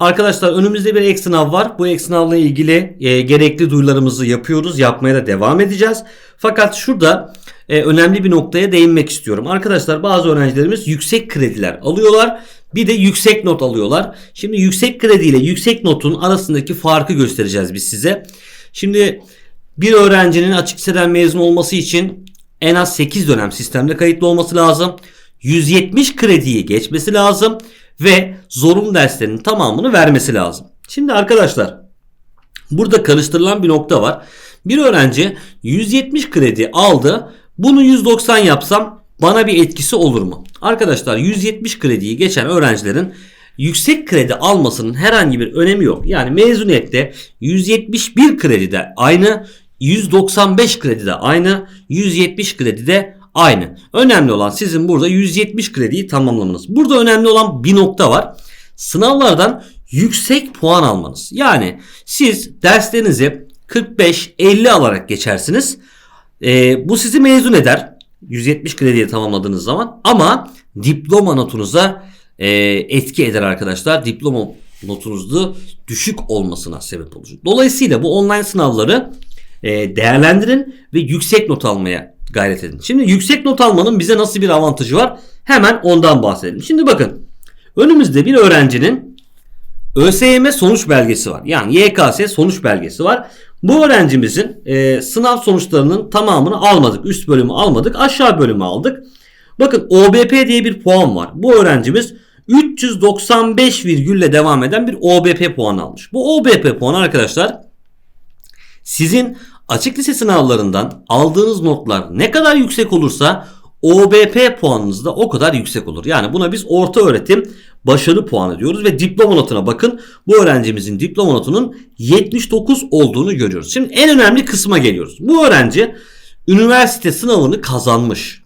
Arkadaşlar önümüzde bir ek sınav var. Bu ek sınavla ilgili e, gerekli duyularımızı yapıyoruz. Yapmaya da devam edeceğiz. Fakat şurada e, önemli bir noktaya değinmek istiyorum. Arkadaşlar bazı öğrencilerimiz yüksek krediler alıyorlar. Bir de yüksek not alıyorlar. Şimdi yüksek kredi ile yüksek notun arasındaki farkı göstereceğiz biz size. Şimdi bir öğrencinin açık liseden mezun olması için en az 8 dönem sistemde kayıtlı olması lazım. 170 krediyi geçmesi lazım ve zorunlu derslerin tamamını vermesi lazım. Şimdi arkadaşlar burada karıştırılan bir nokta var. Bir öğrenci 170 kredi aldı. Bunu 190 yapsam bana bir etkisi olur mu? Arkadaşlar 170 krediyi geçen öğrencilerin yüksek kredi almasının herhangi bir önemi yok. Yani mezuniyette 171 kredi de aynı, 195 kredi de aynı, 170 kredi de aynı. Önemli olan sizin burada 170 krediyi tamamlamanız. Burada önemli olan bir nokta var. Sınavlardan yüksek puan almanız. Yani siz derslerinizi 45-50 alarak geçersiniz. Ee, bu sizi mezun eder. 170 krediyi tamamladığınız zaman ama diploma notunuza e, etki eder arkadaşlar. Diploma notunuzda düşük olmasına sebep olur. Dolayısıyla bu online sınavları e, değerlendirin ve yüksek not almaya gayret edin. Şimdi yüksek not almanın bize nasıl bir avantajı var? Hemen ondan bahsedelim. Şimdi bakın önümüzde bir öğrencinin ÖSYM sonuç belgesi var. Yani YKS sonuç belgesi var. Bu öğrencimizin e, sınav sonuçlarının tamamını almadık. Üst bölümü almadık. Aşağı bölümü aldık. Bakın OBP diye bir puan var. Bu öğrencimiz 395 virgülle devam eden bir OBP puanı almış. Bu OBP puanı arkadaşlar sizin açık lise sınavlarından aldığınız notlar ne kadar yüksek olursa OBP puanınız da o kadar yüksek olur. Yani buna biz orta öğretim başarı puanı diyoruz ve diploma notuna bakın. Bu öğrencimizin diploma notunun 79 olduğunu görüyoruz. Şimdi en önemli kısma geliyoruz. Bu öğrenci üniversite sınavını kazanmış.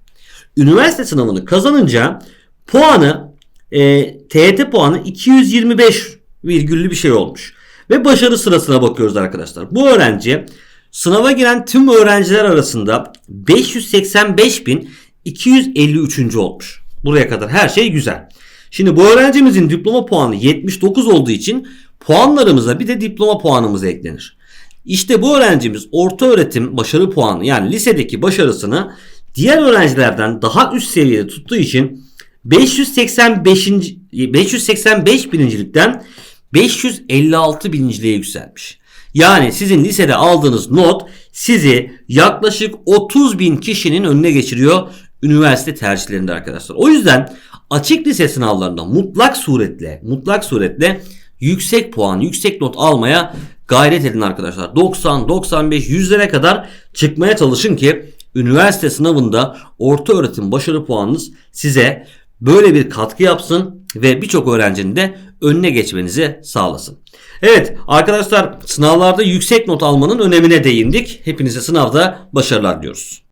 Üniversite sınavını kazanınca puanı e, TYT puanı 225 virgüllü bir şey olmuş. Ve başarı sırasına bakıyoruz arkadaşlar. Bu öğrenci sınava giren tüm öğrenciler arasında 585.253. olmuş. Buraya kadar her şey güzel. Şimdi bu öğrencimizin diploma puanı 79 olduğu için puanlarımıza bir de diploma puanımız eklenir. İşte bu öğrencimiz orta öğretim başarı puanı yani lisedeki başarısını diğer öğrencilerden daha üst seviyede tuttuğu için 585. 585 birincilikten 556 birinciliğe yükselmiş. Yani sizin lisede aldığınız not sizi yaklaşık 30 bin kişinin önüne geçiriyor üniversite tercihlerinde arkadaşlar. O yüzden açık lise sınavlarında mutlak suretle mutlak suretle yüksek puan, yüksek not almaya gayret edin arkadaşlar. 90, 95, 100'lere kadar çıkmaya çalışın ki üniversite sınavında orta öğretim başarı puanınız size böyle bir katkı yapsın ve birçok öğrencinin de önüne geçmenizi sağlasın. Evet arkadaşlar sınavlarda yüksek not almanın önemine değindik. Hepinize sınavda başarılar diyoruz.